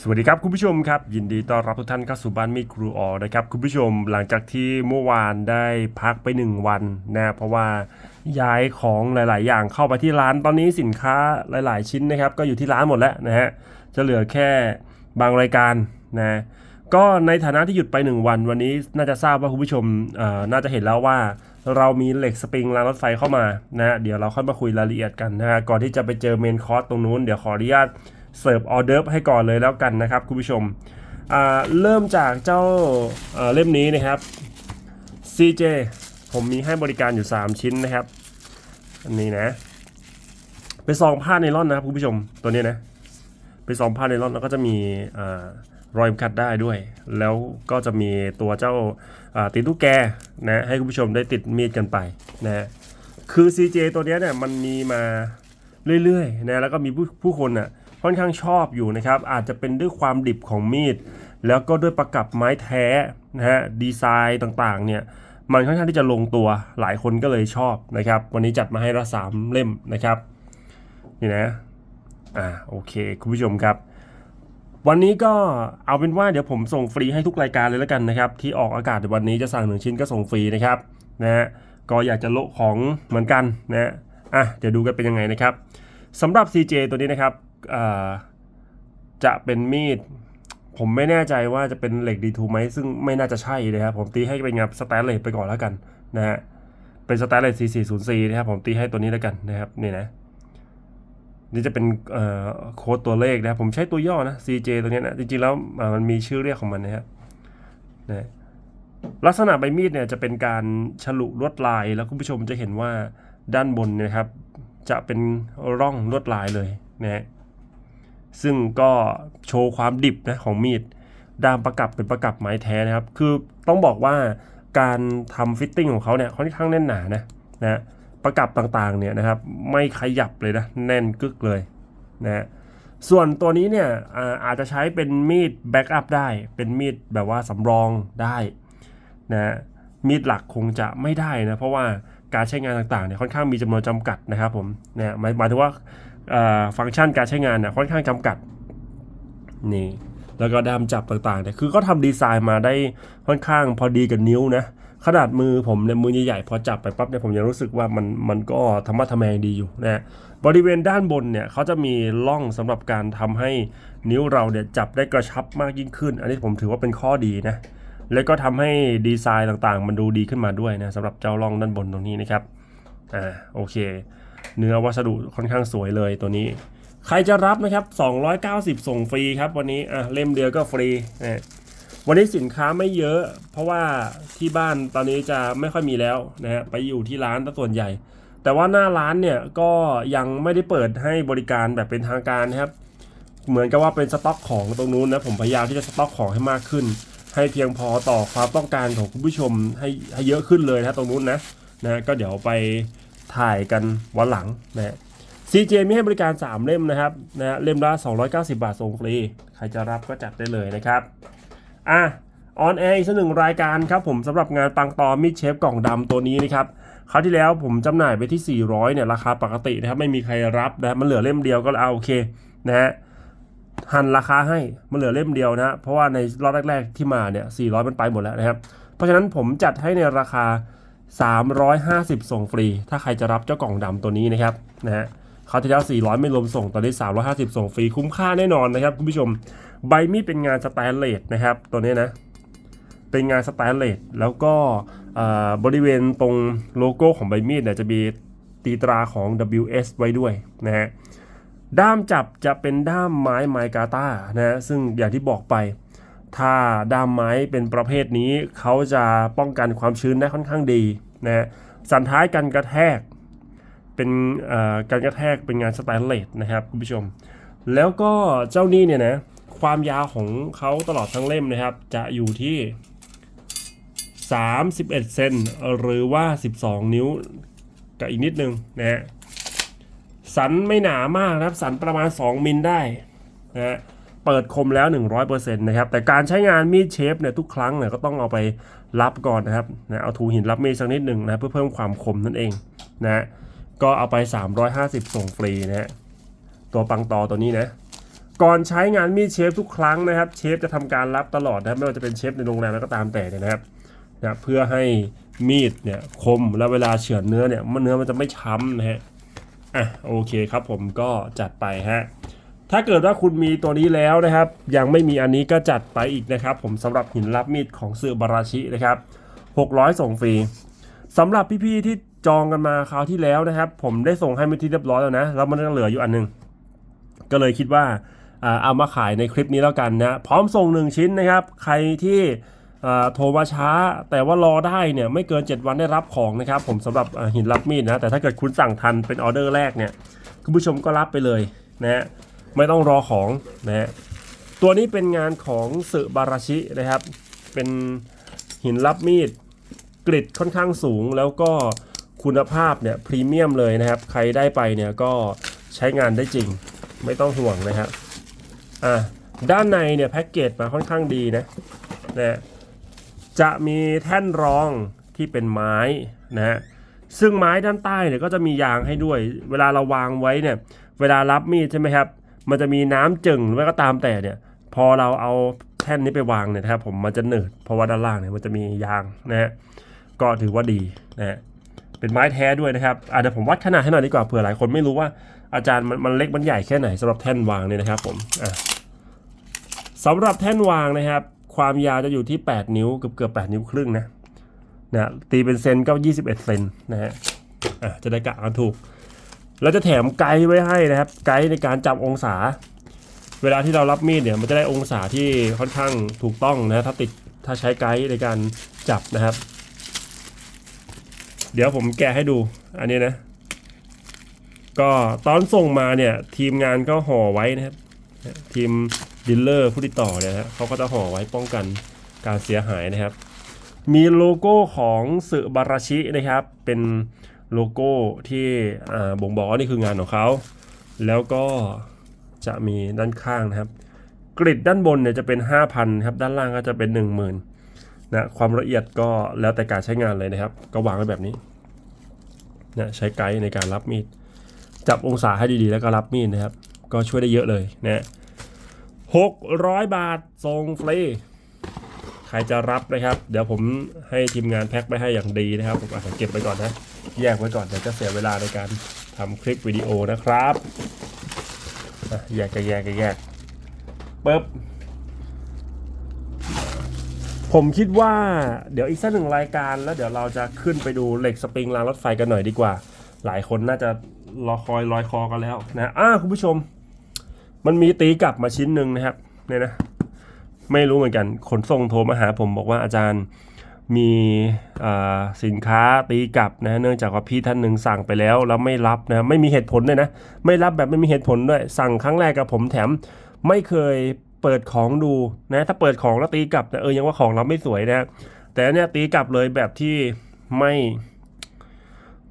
สวัสดีครับคุณผู้ชมครับ ยินดีต้อนรับทุกท่านเข้าสู่บ้านมีครูออนะครับคุณผู้ชมหลังจากที่เมื่อวานได้พักไป 1 วันนะเพราะว่าย้ายของหลาย ๆ อย่างเข้าไปที่ร้านตอนนี้สินค้าหลาย ๆ ชิ้นนะครับ ก็อยู่ที่ร้านหมดแล้วนะฮะจะเหลือแค่บางรายการนะก็ในฐานะที่หยุดไป 1 วัน วันนี้น่าจะทราบว่าคุณผู้ชมเอ่อน่าจะเห็นแล้วว่าเรามีเหล็กสปริงรางรถไฟเข้ามานะฮะเดี๋ยวเราค่อยมาคุยรายละเอียดกันนะฮะก่อนที่จะไปเจอเมนคอร์สตรงนู้นเดี๋ยวขออนุญาต เสิร์ฟออเดอร์ให้ก่อนเลยแล้วกันนะครับคุณผู้ชมเริ่มจากเจ้าเเล่มนี้นะครับ CJ ผมมีให้บริการอยู่ 3 ชิ้นนะครับ อันนี้นะ เป็นซองผ้าไนล่อนนะครับคุณผู้ชมตัวนี้นะเป็นซองผ้าไนล่อนแล้วก็จะมีอรอยคัดได้ด้วย แล้วก็จะมีตัวเจ้าติดลูกแกนะให้คุณผู้ชมได้ติดมีดกันไปนะคือ CJ ตัวนี้เนี่ยมันมีมาเรื่อยๆนะแล้วก็มีผู้ผู้คนอะ ค่อนข้างชอบอยู่นะครับ อาจจะเป็นด้วยความดิบของมีด แล้วก็ด้วยประกับไม้แท้นะฮะดีไซน์ต่างๆเนี่ยมันค่อนข้างที่จะลงตัวหลายคนก็เลยชอบนะครับ วันนี้จัดมาให้ละสามเล่มนะครับนี่นะอ่าโอเค คุณผู้ชมครับ วันนี้ก็เอาเป็นว่าเดี๋ยวผมส่งฟรีให้ทุกรายการเลยแล้วกันนะครับ ที่ออกอากาศในวันนี้จะสั่งหนึ่งชิ้นก็ส่งฟรีนะครับนะฮะก็อยากจะโละของเหมือนกันนะฮะอะเดี๋ยวดูกันเป็นยังไงนะครับสำหรับ CJ ตัวนี้นะครับ จะเป็นมีด ผมไม่แน่ใจว่าจะเป็นเหล็ก D2 ไหมซึ่งไม่น่าจะใช่นะครับ ผมตีให้เป็นงับสแตนเลสไปก่อนแล้วกันนะฮะเป็นสแตนเลส 4404 นะครับ ผมตีให้ตัวนี้แล้วกันนะครับนี่นะนี่จะเป็นเอ่อโค้ดตัวเลขนะครับผมใช้ตัวย่อนะ CJ ตัวนี้นะจริงๆแล้วมันมีชื่อเรียกของมันนะครับนะลักษณะใบมีดเนี่ยจะเป็นการฉลุลวดลายแล้วคุณผู้ชมจะเห็นว่าด้านบนนะครับ จะเป็นร่องลวดลายเลยนะฮะ ซึ่งก็โชว์ความดิบนะของมีดด้ามประกับเป็นประกับไม้แท้นะครับ คือต้องบอกว่าการทำฟิตติ้งของเขาเนี่ยค่อนข้างแน่นหนานะนะประกับต่างๆเนี่ยนะครับไม่ขยับเลยนะแน่นกึกเลยนะฮะส่วนตัวนี้เนี่ยอาจจะใช้เป็นมีดแบ็กอัพได้ เป็นมีดแบบว่าสำรองได้นะมีดหลักคงจะไม่ได้นะเพราะว่าการใช้งานต่างๆเนี่ยค่อนข้างมีจำนวนจำกัดนะครับผมนะหมายหมายถึงว่า ฟังก์ชันการใช้งานเนี่ยค่อนข้างจำกัดนี่แล้วก็ดามจับต่างๆเนี่ยคือก็ทำดีไซน์มาได้ค่อนข้างพอดีกับนิ้วนะขนาดมือผมเนี่ยมือใหญ่ๆพอจับไปปั๊บเนี่ยผมยังรู้สึกว่ามันมันก็ธรรมะทะแมงดีอยู่นะบริเวณด้านบนเนี่ยเขาจะมีร่องสำหรับการทำให้นิ้วเราเนี่ยจับได้กระชับมากยิ่งขึ้น อันนี้ผมถือว่าเป็นข้อดีนะแล้วก็ทำให้ดีไซน์ต่างๆ มันดูดีขึ้นมาด้วยนะสำหรับเจ้าร่องด้านบนตรงนี้นะครับอ่าโอเค เนื้อวัสดุค่อนข้างสวยเลยตัวนี้ ใครจะรับนะครับ 290 ส่งฟรีครับวันนี้อะเล่มเดียวก็ฟรีนะวันนี้สินค้าไม่เยอะ เพราะว่าที่บ้านตอนนี้จะไม่ค่อยมีแล้วนะฮะไปอยู่ที่ร้านซะส่วนใหญ่ แต่ว่าหน้าร้านเนี่ยก็ยังไม่ได้เปิดให้บริการแบบเป็นทางการนะครับ เหมือนกับว่าเป็นสต็อกของตรงนู้นนะผมพยายามที่จะสต็อกของให้มากขึ้น ให้เพียงพอต่อความต้องการของคุณผู้ชมให้ให้เยอะขึ้นเลยนะตรงนู้นนะนะก็เดี๋ยวไป ถ่ายกันวันหลังนะ CJ มีให้บริการ 3 เล่มนะครับนะฮะเล่มละ 290 บาทส่งฟรี ใครจะรับก็จัดได้เลยนะครับ อะออนแอร์อีกสักหนึ่งรายการครับผมสำหรับงานปังตอมิเชฟกล่องดำตัวนี้นะครับคราวที่แล้วผมจำหน่ายไปที่ 400เนี่ยราคาปกตินะครับไม่มีใครรับนะมันเหลือเล่มเดียวก็เอาโอเคนะฮะหันราคาให้มันเหลือเล่มเดียวนะเพราะว่าในรอบแรก ๆที่มาเนี่ย400มันไปหมดแล้วนะครับ เพราะฉะนั้นผมจัดให้ในราคา 350 ส่งฟรี ถ้าใครจะรับเจ้ากล่องดำตัวนี้นะครับนะฮะเขาวที่แล้400 ไม่รวมส่งตอนนี้ 350 ส่งฟรี คุ้มค่าแน่นอนนะครับคุณผู้ชม ใบมีดเป็นงานสแตนเลสนะครับตัวนี้นะ เป็นงานสแตนเลสแล้วก็บริเวณตรงโลโก้ของใบมีดเนี่ยจะมีตีตราของ WS ไว้ด้วยนะฮะ ด้ามจับจะเป็นด้ามไม้ไมกาตานะฮะซึ่งอย่างที่บอกไป ถ้าด้ามไม้เป็นประเภทนี้เขาจะป้องกันความชื้นได้ค่อนข้างดี นะสันท้ายกันกระแทก เป็นการกระแทกเป็นงานสแตนเลสนะครับคุณผู้ชม แล้วก็เจ้านี่เนี่ยนะความยาวของเขาตลอดทั้งเล่มนะครับ จะอยู่ที่ 31 เซนหรือว่า 12 นิ้วกับอีกนิดนึงนะฮะสันไม่หนามากนะครับ สันประมาณ 2 มิลได้นะฮะเปิดคมแล้ว 100%นะครับ แต่การใช้งานมีดเชฟเนี่ยทุกครั้งเนี่ยก็ต้องเอาไป รับก่อนนะครับนะเอาถูหินรับมีดสักนิดหนึ่งนะเพื่อเพิ่มความคมนั่นเองนะฮะก็เอาไป 350 ส่งฟรีนะฮะตัวปังตอตัวนี้นะก่อนใช้งานมีดเชฟทุกครั้งนะครับ เชฟจะทำการรับตลอดนะครับไม่ว่าจะเป็นเชฟในโรงแรมแล้วก็ตามแต่เนี่ยนะครับนะเพื่อให้มีดเนี่ยคมแล้วเวลาเฉือนเนื้อเนี่ยมันเนื้อมันจะไม่ช้ำนะฮะอะโอเคครับผมก็จัดไปฮะ ถ้าเกิดว่าคุณมีตัวนี้แล้วนะครับ ยังไม่มีอันนี้ก็จัดไปอีกนะครับ ผมสำหรับหินรับมีดของเสือบาราชินะครับ 600 ส่งฟรีสำหรับพี่ๆที่จองกันมาคราวที่แล้วนะครับ ผมได้ส่งให้เป็นที่เรียบร้อยแล้วนะแล้วมันก็เหลืออยู่อันหนึง ก็เลยคิดว่าเอามาขายในคลิปนี้แล้วกันนะพร้อมส่ง 1 ชิ้นนะครับ ใครที่โทรมาช้า แต่ว่ารอได้เนี่ยไม่เกิน 7 วันได้รับของนะครับ ผมสำหรับหินรับมีดนะแต่ถ้าเกิดคุณสั่งทันเป็นออเดอร์แรกเนี่ยคุณผู้ชมก็รับไปเลยนะฮะ ไม่ต้องรอของนะฮะตัวนี้เป็นงานของสึบาราชินะครับ เป็นหินรับมีดกริดค่อนข้างสูงแล้วก็คุณภาพเนี่ยพรีเมียมเลยนะครับ ใครได้ไปเนี่ยก็ใช้งานได้จริง ไม่ต้องห่วงนะครับอ่าด้านในเนี่ยแพ็กเกจมาค่อนข้างดีนะนะจะมีแท่นรองที่เป็นไม้นะฮะซึ่งไม้ด้านใต้เนี่ยก็จะมียางให้ด้วย เวลาเราวางไว้เนี่ย เวลารับมีดใช่ไหมครับ มันจะมีน้ำจึงหรือว่าก็ตามแต่เนี่ย พอเราเอาแท่นนี้ไปวางเนี่ยนะครับ ผมมันจะหนืดเพราะว่าด้านล่างเนี่ยมันจะมียางนะฮะก็ถือว่าดีนะฮะเป็นไม้แท้ด้วยนะครับอะเดี๋ยวผมวัดขนาดให้หน่อยดีกว่าเผื่อหลายคนไม่รู้ว่าอาจารย์มันมันเล็กมันใหญ่แค่ไหนสำหรับแท่นวางเนี่ยนะครับผมอะสำหรับแท่นวางนะครับ ความยาวจะอยู่ที่ 8 นิ้วเกือบเกือบ8นิ้วครึ่งนะนะตีเป็นเซนก็ 21 เซนนะฮะอะจะได้กะกันถูก แล้วจะแถมไกด์ไว้ให้นะครับ ไกด์ในการจับองศา เวลาที่เรารับมีดเนี่ยมันจะได้องศาที่ค่อนข้างถูกต้องนะถ้าติดถ้าใช้ไกด์ในการจับนะครับ เดี๋ยวผมแกะให้ดูอันนี้นะ ก็ตอนส่งมาเนี่ยทีมงานก็ห่อไว้นะครับ ทีมดีลเลอร์ผู้ติดต่อเนี่ยนะฮะเขาก็จะห่อไว้ป้องกันการเสียหายนะครับ มีโลโก้ของสึบาราชินะครับเป็น โลโก้ที่บ่งบอกว่านี่คืองานของเขา แล้วก็จะมีด้านข้างนะครับ กริดด้านบนเนี่ยจะเป็น 5,000ครับด้านล่างก็จะเป็น 10,000นะความละเอียดก็แล้วแต่การใช้งานเลยนะครับ ก็วางไว้แบบนี้นะใช้ไกด์ในการรับมีด จับองศาให้ดีๆ แล้วก็รับมีดนะครับ ก็ช่วยได้เยอะเลยนะหกร้อยบาทส่งฟรีใครจะรับนะครับ เดี๋ยวผมให้ทีมงานแพ็คไปให้อย่างดีนะครับ ผมอาจจะเก็บไปก่อนนะ แยกไว้ก่อนเดี๋ยวจะเสียเวลาในการทำคลิปวิดีโอนะครับอะแยกก็แยกก็แยกปึ๊บผมคิดว่าเดี๋ยวอีกสักหนึ่งรายการแล้วเดี๋ยวเราจะขึ้นไปดูเหล็กสปริงรางรถไฟกันหน่อยดีกว่า หลายคนน่าจะรอคอยลอยคอกันแล้วนะอ้าคุณผู้ชม มันมีตีกลับมาชิ้นหนึ่งนะครับเนี่ยนะ ไม่รู้เหมือนกันขนส่งโทรมาหาผมบอกว่าอาจารย์ มีสินค้าตีกลับนะเนื่องจากว่าพี่ท่านหนึ่งสั่งไปแล้วแล้วไม่รับนะไม่มีเหตุผลด้วยนะ ไม่รับแบบไม่มีเหตุผลด้วย สั่งครั้งแรกกับผมแถมไม่เคยเปิดของดูนะถ้าเปิดของแล้วตีกลับเนี่ยเออยังว่าของเราไม่สวยนะแต่เนี่ยตีกลับเลยแบบที่ไม่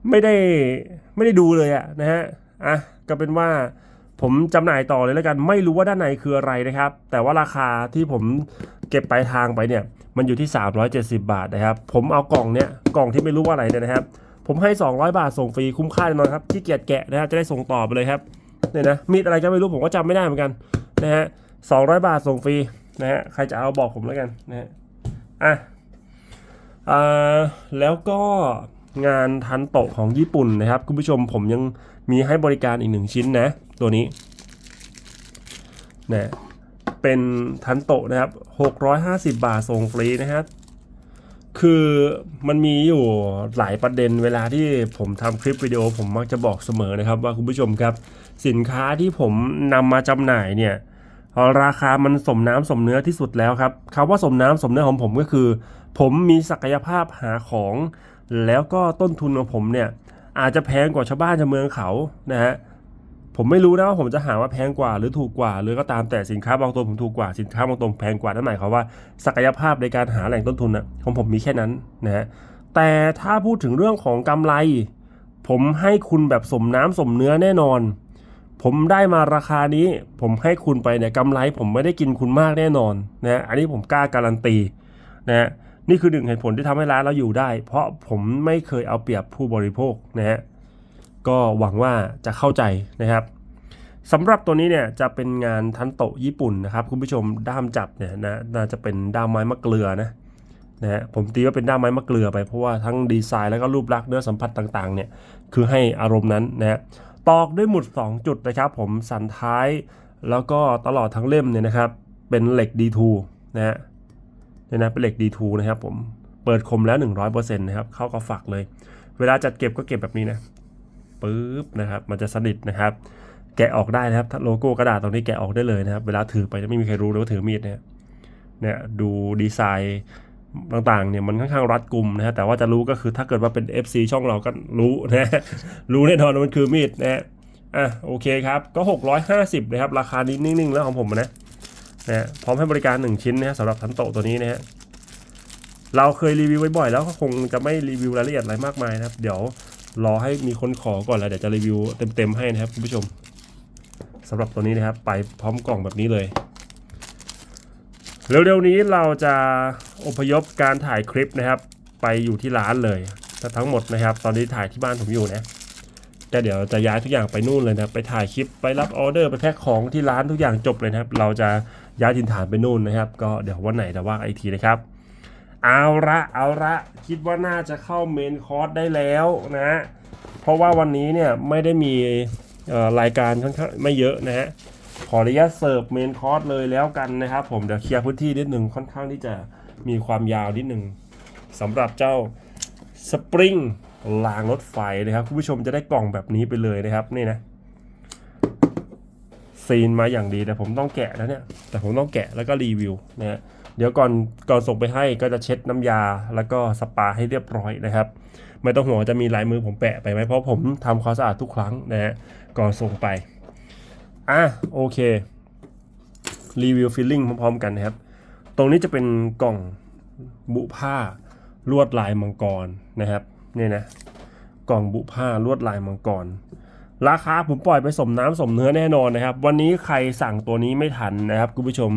ไม่ได้ไม่ได้ดูเลยอะนะฮะอะก็เป็นว่าผมจำหน่ายต่อเลยแล้วกันไม่รู้ว่าด้านในคืออะไรนะครับ แต่ว่าราคาที่ผมเก็บปลายทางไปเนี่ย มันอยู่ที่ 370 บาทนะครับ ผมเอากล่องเนี้ยกล่องที่ไม่รู้ว่าอะไรเนี่ยนะครับ ผมให้ 200 บาทส่งฟรีคุ้มค่าแน่นอนครับที่เกียจแกะนะครับจะได้ส่งต่อไปเลยครับเนี่ยนะมีดอะไรก็ไม่รู้ผมก็จำไม่ได้เหมือนกันนะฮะ200บาทส่งฟรีนะฮะใครจะเอาบอกผมแล้วกันนะฮะอะอ่าแล้วก็งานทันโตะของญี่ปุ่นนะครับ คุณผู้ชมผมยังมีให้บริการอีกหนึ่งชิ้นนะ ตัวนี้นะเป็นทันโตะนะครับ 650 บาทส่งฟรีนะครับคือมันมีอยู่หลายประเด็นเวลาที่ผมทำคลิปวิดีโอ ผมมักจะบอกเสมอนะครับว่าคุณผู้ชมครับ สินค้าที่ผมนำมาจำหน่ายเนี่ยราคามันสมน้ำสมเนื้อที่สุดแล้วครับคำว่าสมน้ำสมเนื้อของผมก็คือ ผมมีศักยภาพหาของ แล้วก็ต้นทุนของผมเนี่ยอาจจะแพงกว่าชาวบ้านชาวเมืองเขานะฮะ ผมไม่รู้นะว่าผมจะหาว่าแพงกว่าหรือถูกกว่าหรือก็ตามแต่สินค้าบางตัวผมถูกกว่าสินค้าบางตัวแพงกว่านั่นหมายความว่าศักยภาพในการหาแหล่งต้นทุนนะของผมมีแค่นั้นนะฮะแต่ถ้าพูดถึงเรื่องของกำไร ผมให้คุณแบบสมน้ำสมเนื้อแน่นอน ผมได้มาราคานี้ ผมให้คุณไปเนี่ยกำไรผมไม่ได้กินคุณมากแน่นอนนะอันนี้ผมกล้าการันตีนะฮะนี่คือหนึ่งเหตุผลที่ทำให้ร้านเราอยู่ได้ เพราะผมไม่เคยเอาเปรียบผู้บริโภคนะฮะ ก็หวังว่าจะเข้าใจนะครับสำหรับตัวนี้เนี่ยจะเป็นงานทันโตะญี่ปุ่นนะครับคุณผู้ชมด้ามจับเนี่ยนะน่าจะเป็นด้ามไม้มะเกลือนะนะฮะผมตีว่าเป็นด้ามไม้มะเกลือไปเพราะว่าทั้งดีไซน์แล้วก็รูปลักษณ์เนื้อสัมผัสต่างๆเนี่ยคือให้อารมณ์นั้นนะฮะตอกด้วยหมุด 2 จุดนะครับ ผมสันท้ายแล้วก็ตลอดทั้งเล่มเนี่ยนะครับ เป็นเหล็ก D2 นะฮะเนี่ยนะเป็นเหล็ก D2 นะครับผมเปิดคมแล้ว 100%นะครับเข้ากับฝักเลย เวลาจัดเก็บก็เก็บแบบนี้นะ ปึ๊บนะครับ มันจะสนิทนะครับ แกะออกได้นะครับโลโก้กระดาษตรงนี้แกะออกได้เลยนะครับ เวลาถือไปจะไม่มีใครรู้เลยว่าถือมีดเนี่ยเนี่ยดูดีไซน์ต่างๆเนี่ยมันค่อนข้างรัดกุมนะฮะแต่ว่าจะรู้ก็คือถ้าเกิดว่าเป็น FC ช่องเราก็รู้นะรู้แน่นอนว่ามันคือมีดนะฮะอะโอเคครับก็ 650นะครับราคานี้นิ่งๆ แล้วของผมนะนะพร้อมให้บริการ 1 ชิ้นนะฮะสำหรับทันโตะตัวนี้นะฮะเราเคยรีวิวไว้บ่อยแล้วก็คงจะไม่รีวิวรายละเอียดอะไรมากมายนะครับ เดี๋ยว รอให้มีคนขอก่อนแล้วเดี๋ยวจะรีวิวเต็มๆให้นะครับคุณผู้ชมสำหรับตัวนี้นะครับ ไปพร้อมกล่องแบบนี้เลย เร็วๆนี้เราจะอพยพการถ่ายคลิปนะครับ ไปอยู่ที่ร้านเลยแต่ทั้งหมดนะครับ ตอนนี้ถ่ายที่บ้านผมอยู่นะแต่เดี๋ยวจะย้ายทุกอย่างไปนู่นเลยนะไปถ่ายคลิปไปรับออเดอร์ไปแพ็คของที่ร้านทุกอย่างจบเลยนะครับ เราจะย้ายถิ่นฐานไปนู่นนะครับ ก็เดี๋ยววันไหนจะว่ากันอีกทีนะครับ เอาละเอาละคิดว่าน่าจะเข้าเมนคอร์สได้แล้วนะ เพราะว่าวันนี้เนี่ยไม่ได้มีรายการค่อนข้างไม่เยอะนะฮะขออนุญาตเสิร์ฟเมนคอร์สเลยแล้วกันนะครับผมเดี๋ยวเคลียร์พื้นที่นิดหนึ่งค่อนข้างที่จะมีความยาวนิดหนึ่งสำหรับเจ้าสปริงรางรถไฟนะครับคุณผู้ชมจะได้กล่องแบบนี้ไปเลยนะครับนี่นะซีนมาอย่างดีแต่ผมต้องแกะแล้วเนี่ยแต่ผมต้องแกะแล้วก็รีวิวนะฮะ เดี๋ยวก่อนก่อนส่งไปให้ก็จะเช็ดน้ำยา แล้วก็สปาให้เรียบร้อยนะครับ ไม่ต้องห่วงจะมีลายมือผมแปะไปไหมเพราะผมทำความสะอาดทุกครั้งนะฮะก่อนส่งไปอะโอเครีวิวฟิลลิ่งพร้อมๆกันนะครับ ตรงนี้จะเป็นกล่องบุผ้าลวดลายมังกรนะครับเนี่ยนะกล่องบุผ้าลวดลายมังกร ราคาผมปล่อยไปสมน้ำสมเนื้อแน่นอนนะครับ วันนี้ใครสั่งตัวนี้ไม่ทันนะครับคุณผู้ชม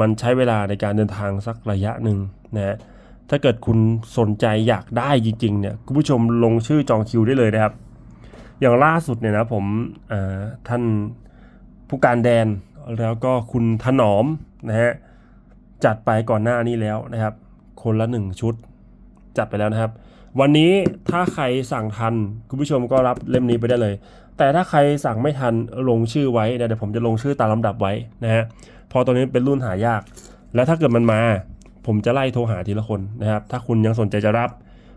มันใช้เวลาในการเดินทางสักระยะหนึ่งนะฮะถ้าเกิดคุณสนใจอยากได้จริงๆเนี่ยคุณผู้ชมลงชื่อจองคิวได้เลยนะครับ อย่างล่าสุดเนี่ยนะผมท่านผู้การแดนแล้วก็คุณถนอมนะฮะจัดไปก่อนหน้านี้แล้วนะครับ คนละหนึ่งชุดจัดไปแล้วนะครับ วันนี้ถ้าใครสั่งทันคุณผู้ชมก็รับเล่มนี้ไปได้เลย แต่ถ้าใครสั่งไม่ทันลงชื่อไว้เดี๋ยวผมจะลงชื่อตามลำดับไว้นะฮะ พอตัวนี้เป็นรุ่นหายาก แล้วถ้าเกิดมันมา ผมจะไล่โทรหาทีละคนนะครับ ถ้าคุณยังสนใจจะรับ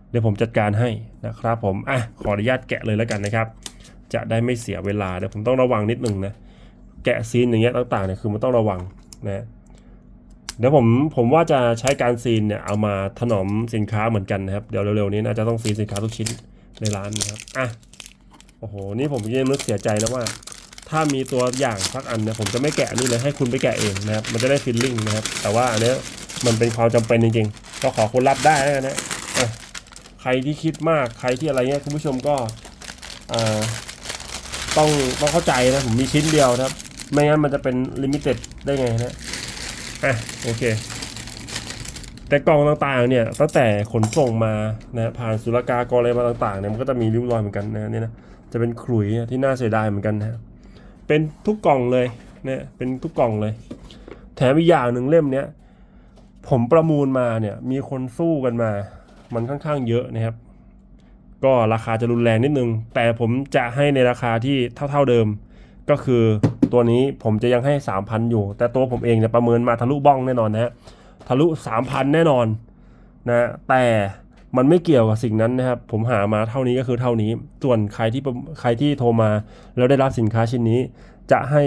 เดี๋ยวผมจัดการให้นะครับผมอะขออนุญาตแกะเลยแล้วกันนะครับ จะได้ไม่เสียเวลาเดี๋ยวผมต้องระวังนิดนึงนะแกะซีนอย่างเงี้ยต่างๆเนี่ยคือมันต้องระวังนะเดี๋ยวผมผมว่าจะใช้การซีนเนี่ยเอามาถนอมสินค้าเหมือนกันนะครับเดี๋ยวเร็วๆนี้น่าจะต้องซีนสินค้าทุกชิ้นในร้านนะครับอะโอ้โหนี่ผมยังนึกเสียใจนะว่า ถ้ามีตัวอย่างสักอันเนี่ยผมจะไม่แกะนี่เลยให้คุณไปแกะเองนะครับมันจะได้ฟิลลิ่งนะครับแต่ว่าอันนี้มันเป็นความจำเป็นจริงๆก็ขอคุณรับได้นะอะใครที่คิดมากใครที่อะไรเงี้ยคุณผู้ชมก็ต้องต้องเข้าใจนะผมมีชิ้นเดียวนะครับ ไม่งั้นมันจะเป็นลิมิเต็ดได้ไงนะอะโอเค แต่กล่องต่างๆเนี่ยตั้งแต่ขนส่งมานะผ่านศุลกากรอะไรมาต่างๆเนี่ยมันก็จะมีริ้วรอยเหมือนกันนะเนี่ยนะจะเป็นขลุยที่น่าเสียดายเหมือนกันนะ เป็นทุกกล่องเลยเนี่ยเป็นทุกกล่องเลย แถมอีกอย่างหนึ่งเล่มเนี้ยผมประมูลมาเนี่ยมีคนสู้กันมา มันค่อนข้างเยอะนะครับ ก็ราคาจะรุนแรงนิดนึง แต่ผมจะให้ในราคาที่เท่า ๆเดิม ก็คือตัวนี้ผมจะยังให้ 3,000 อยู่ แต่ตัวผมเองเนี่ยประเมินมาทะลุบ้องแน่นอนนะฮะทะลุ 3,000 แน่นอนนะแต่ มันไม่เกี่ยวกับสิ่งนั้นนะครับ ผมหามาเท่านี้ก็คือเท่านี้ ส่วนใครที่ใครที่โทรมาแล้วได้รับสินค้าชิ้นนี้ จะให้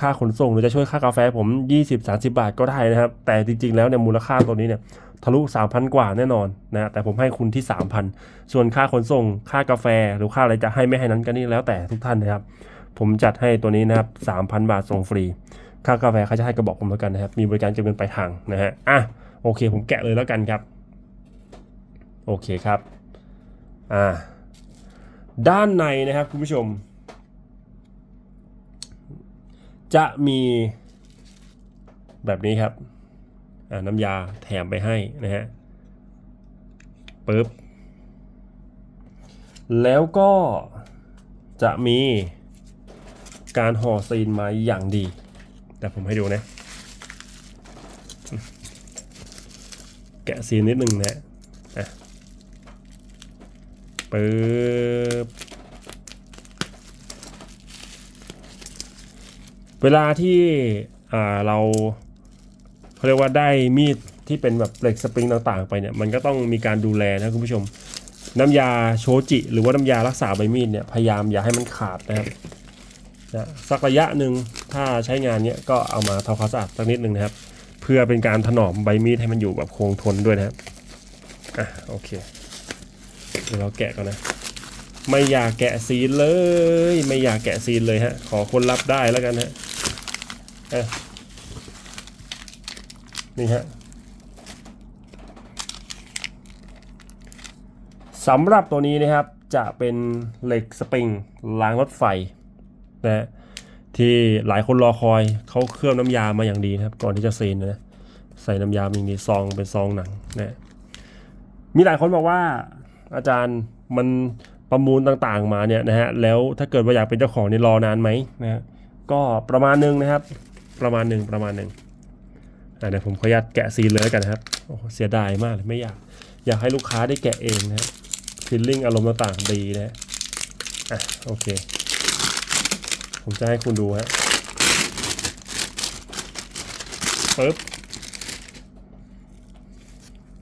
ค่าขนส่ง หรือจะช่วยค่ากาแฟผม 20-30 บาทก็ได้นะครับ แต่จริง ๆ แล้วเนี่ยมูลค่าตัวนี้เนี่ยทะลุ 3,000 กว่าแน่นอนนะแต่ผมให้คุณที่ 3,000 ส่วนค่าขนส่ง ค่ากาแฟ หรือค่าอะไรจะให้ไม่ให้นั้นก็นี่แล้วแต่ทุกท่านนะครับ ผมจัดให้ตัวนี้นะครับ 3,000 บาทส่งฟรี ค่ากาแฟเขาจะให้กระบอกผมแล้วกันนะครับ มีบริการเก็บเงินปลายทางนะฮะ อะ โอเค ผมแกะเลยแล้วกันครับ โอเคครับอ่าด้านในนะครับคุณผู้ชม จะมีแบบนี้ครับอ่าน้ำยาแถมไปให้นะฮะปึ๊บแล้วก็จะมีการห่อซีนมาอย่างดี แต่ผมให้ดูนะ แกะซีนนิดนึงนะอะ ปึ๊บเวลาที่เราเขาเรียกว่าได้มีดที่เป็นแบบเหล็กสปริงต่างๆ ไปเนี่ยมันก็ต้องมีการดูแลนะคุณผู้ชม น้ำยาโชจิ หรือว่าน้ำยารักษาใบมีดเนี่ยพยายามอย่าให้มันขาดนะครับนะสักระยะหนึ่งถ้าใช้งานเนี่ยก็เอามาทำความสะอาดสักนิดหนึ่งนะครับ เพื่อเป็นการถนอมใบมีดให้มันอยู่แบบคงทนด้วยนะครับอะโอเค เดี๋ยวเราแกะก่อนนะ ไม่อยากแกะซีนเลย ไม่อยากแกะซีนเลยฮะ ขอคนรับได้แล้วกันฮะนี่ฮะสำหรับตัวนี้นะครับจะเป็นเหล็กสปริงล้างรถไฟนะฮะที่หลายคนรอคอยเขาเคลือบน้ำยามาอย่างดีนะครับ ก่อนที่จะซีนนะใส่น้ำยามาอย่างดีซองเป็นซองหนังนะมีหลายคนบอกว่า อาจารย์มันประมูลต่างๆมาเนี่ยนะฮะแล้วถ้าเกิดว่าอยากเป็นเจ้าของนี่รอนานไหมนะฮะก็ประมาณหนึงนะครับ ประมาณหนึ่งประมาณหนึ่งเดี๋ยวผมขออนุญาตแกะซีนเลยกันนะครับโอ้เสียดายมากเลยไม่อยากอยากให้ลูกค้าได้แกะเองนะฮะฟีลลิ่งอารมณ์ต่างๆดีนะฮะอะโอเค ผมจะให้คุณดูฮะปึ๊บ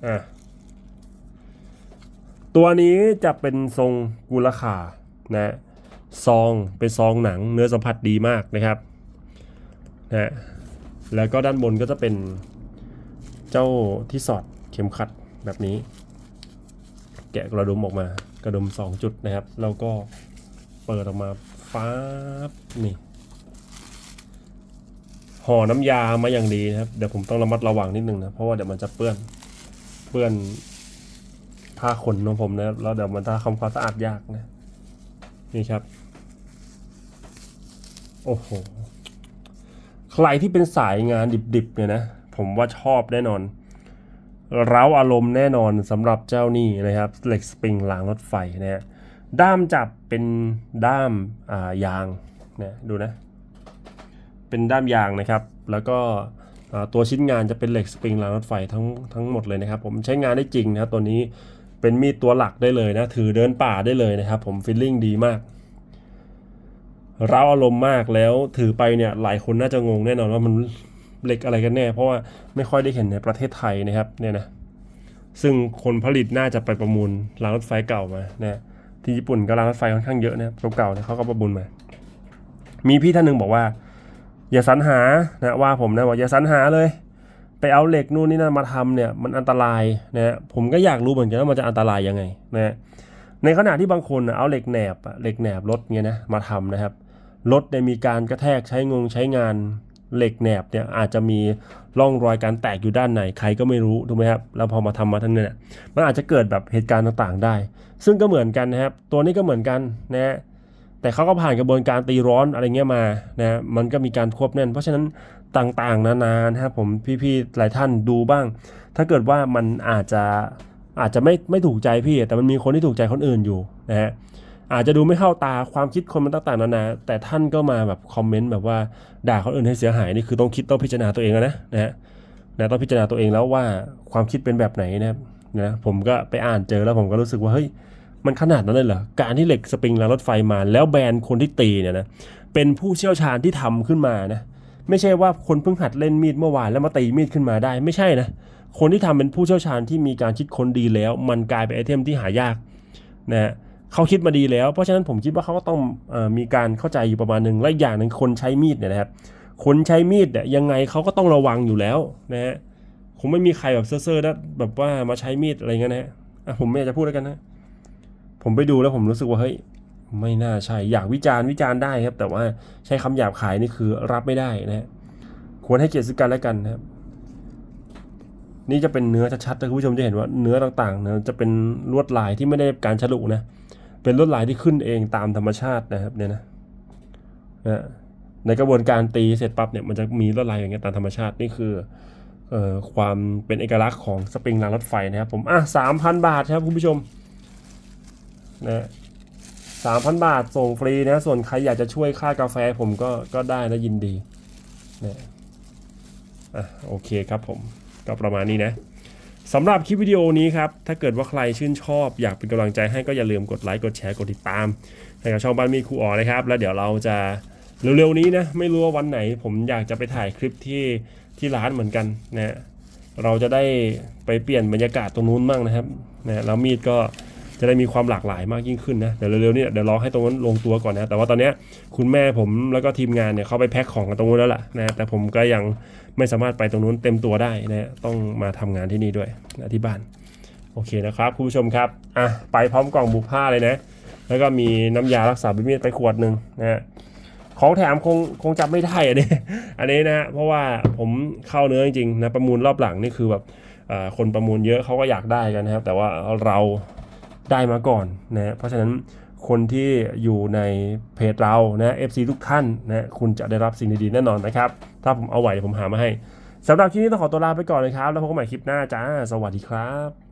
อะ ตัวนี้จะเป็นทรงกุลขานะซองเป็นซองหนังเนื้อสัมผัสดีมากนะครับนะแล้วก็ด้านบนก็จะเป็นเจ้าที่สอดเข็มขัดแบบนี้ แกะกระดุมออกมากระดุม 2 จุดนะครับ แล้วก็เปิดออกมาฟ้าบนี่ห่อน้ำยามาอย่างดีนะครับ เดี๋ยวผมต้องระมัดระวังนิดนึงนะ เพราะว่าเดี๋ยวมันจะเปื้อน เปื้อน ผ้าขนของผมนะครับแล้วเดี๋ยวมันจะทำความสะอาดยากนะ นี่ครับ โอ้โห ใครที่เป็นสายงานดิบๆเนี่ยนะ ผมว่าชอบแน่นอน เร้าอารมณ์แน่นอนสำหรับเจ้านี่นะครับเหล็กสปริงรางรถไฟนะฮะด้ามจับเป็นด้ามอ่ายางนะดูนะ เป็นด้ามยางนะครับ แล้วก็ตัวชิ้นงานจะเป็นเหล็กสปริงรางรถไฟทั้งทั้งหมดเลยนะครับ ผมใช้งานได้จริงนะครับตัวนี้ เป็นมีดตัวหลักได้เลยนะ ถือเดินป่าได้เลยนะครับ ผมฟีลลิ่งดีมากเราอารมณ์มากแล้วถือไปเนี่ยหลายคนน่าจะงงแน่นอนว่ามันเหล็กอะไรกันแน่ เพราะว่าไม่ค่อยได้เห็นในประเทศไทยนะครับเนี่ยนะซึ่งคนผลิตน่าจะไปประมูลรางรถไฟเก่ามานะที่ญี่ปุ่นก็รางรถไฟค่อนข้างเยอะนะครับเก่าๆเนี่ยเขาก็ประมูลมา มีพี่ท่านหนึ่งบอกว่า อย่าสรรหานะว่าผมนะว่าอย่าสรรหาเลย ไปเอาเหล็กนู่นนี่นั่นมาทำเนี่ยมันอันตรายนะฮะผมก็อยากรู้เหมือนกันว่ามันจะอันตรายยังไงนะฮะในขณะที่บางคนเอาเหล็กแหนบเหล็กแหนบรถเงี้ยนะมาทำนะครับรถเนี่ยมีการกระแทกใช้งงใช้งานเหล็กแหนบเนี่ยอาจจะมีร่องรอยการแตกอยู่ด้านในใครก็ไม่รู้ถูกไหมครับแล้วพอมาทำมาทั้งเนี่ยมันอาจจะเกิดแบบเหตุการณ์ต่างๆได้ ซึ่งก็เหมือนกันนะครับ ตัวนี้ก็เหมือนกันนะฮะ แต่เขาก็ผ่านกระบวนการตีร้อนอะไรเงี้ยมานะฮะมันก็มีการควบแน่น เพราะฉะนั้นต่างๆ นานานะครับผมพี่ๆหลายท่านดูบ้าง ถ้าเกิดว่ามันอาจจะอาจจะไม่ไม่ถูกใจพี่ แต่มันมีคนที่ถูกใจคนอื่นอยู่นะฮะอาจจะดูไม่เข้าตาความคิดคนมันต่างๆนานา แต่ท่านก็มาแบบคอมเมนต์แบบว่าด่าคนอื่นให้เสียหายนี่คือต้องคิดต้องพิจารณาตัวเองแล้วนะนะฮะนะต้องพิจารณาตัวเองแล้วว่าความคิดเป็นแบบไหนนะครับนะผมก็ไปอ่านเจอแล้วผมก็รู้สึกว่าเฮ้ย มันขนาดนั้นเลยเหรอ การที่เหล็กสปริงรางรถไฟมา แล้วแบรนด์คนที่ตีเนี่ยนะเป็นผู้เชี่ยวชาญที่ทำขึ้นมานะไม่ใช่ว่าคนเพิ่งหัดเล่นมีดเมื่อวานแล้วมาตีมีดขึ้นมาได้ไม่ใช่นะคนที่ทำเป็นผู้เชี่ยวชาญที่มีการคิดค้นดีแล้ว มันกลายเป็นไอเทมที่หายากนะฮะเขาคิดมาดีแล้ว เพราะฉะนั้นผมคิดว่าเขาก็ต้องอมีการเข้าใจอยู่ประมาณหนึ่งและอย่างหนึ่งคนใช้มีดเนี่ยนะครับคนใช้มีดเนี่ยยังไงเขาก็ต้องระวังอยู่แล้วนะฮะคงไม่มีใครแบบเซ่อๆนะแบบว่ามาใช้มีดอะไรเงี้ยนะฮะอะผมไม่อยากจะพูดแล้วกันนะ ผมไปดูแล้วผมรู้สึกว่าเฮ้ยไม่น่าใช่อยากวิจารณ์วิจารณ์ได้ครับ แต่ว่าใช้คำหยาบขายนี่คือรับไม่ได้นะฮะควรให้เกียรติซึ่งกันและกันนะครับ นี่จะเป็นเนื้อชัดๆนะคุณผู้ชมจะเห็นว่าเนื้อต่างๆนะจะเป็นลวดลายที่ไม่ได้การฉลุนะ เป็นลวดลายที่ขึ้นเองตามธรรมชาตินะครับเนี่ยนะนะในกระบวนการตีเสร็จปั๊บเนี่ยมันจะมีลวดลายอย่างเงี้ยตามธรรมชาตินี่คือเอ่อความเป็นเอกลักษณ์ของสปริงรางรถไฟนะครับผมอะสามพันบาทครับคุณผู้ชม นะ3,000บาทส่งฟรีนะส่วนใครอยากจะช่วยค่ากาแฟผมก็ก็ได้นะยินดีนะอะโอเคครับผมก็ประมาณนี้นะสำหรับคลิปวิดีโอนี้ครับ ถ้าเกิดว่าใครชื่นชอบ อยากเป็นกำลังใจให้ก็อย่าลืมกดไลค์กดแชร์กดติดตามให้กับช่องบ้านมีครูอ๋อนะครับ แล้วเดี๋ยวเราจะเร็วๆนี้นะไม่รู้ว่าวันไหน ผมอยากจะไปถ่ายคลิปที่ที่ร้านเหมือนกันนะเราจะได้ไปเปลี่ยนบรรยากาศตรงนู้นบ้างนะครับนะแล้วมีดก็ จะได้มีความหลากหลายมากยิ่งขึ้นนะเดี๋ยวเร็วๆนี้เดี๋ยวรอให้ตรงนั้นลงตัวก่อนนะ แต่ว่าตอนนี้คุณแม่ผมแล้วก็ทีมงานเนี่ยเขาไปแพ็คของกันตรงนู้นแล้วล่ะนะแต่ผมก็ยังไม่สามารถไปตรงนู้นเต็มตัวได้นะต้องมาทำงานที่นี่ด้วยนะที่บ้านโอเคนะครับคุณผู้ชมครับอะไปพร้อมกล่องบุกผ้าเลยนะ แล้วก็มีน้ำยารักษาใบมีดไปขวดหนึ่งนะของแถมคงคงจำไม่ได้อันนี้อันนี้นะเพราะว่าผมเข้าเนื้อจริงๆนะประมูลรอบหลังนี่คือแบบคนประมูลเยอะเขาก็อยากได้กันนะครับ แต่ว่าเรา ได้มาก่อนนะเพราะฉะนั้นคนที่อยู่ในเพจเรานะ FC ทุกท่านนะคุณจะได้รับสิ่งดีๆแน่นอนนะครับ ถ้าผมเอาไหวผมหามาให้สำหรับคลิปนี้ต้องขอตัวลาไปก่อนเลยครับ แล้วพบกันใหม่คลิปหน้าจ้า สวัสดีครับ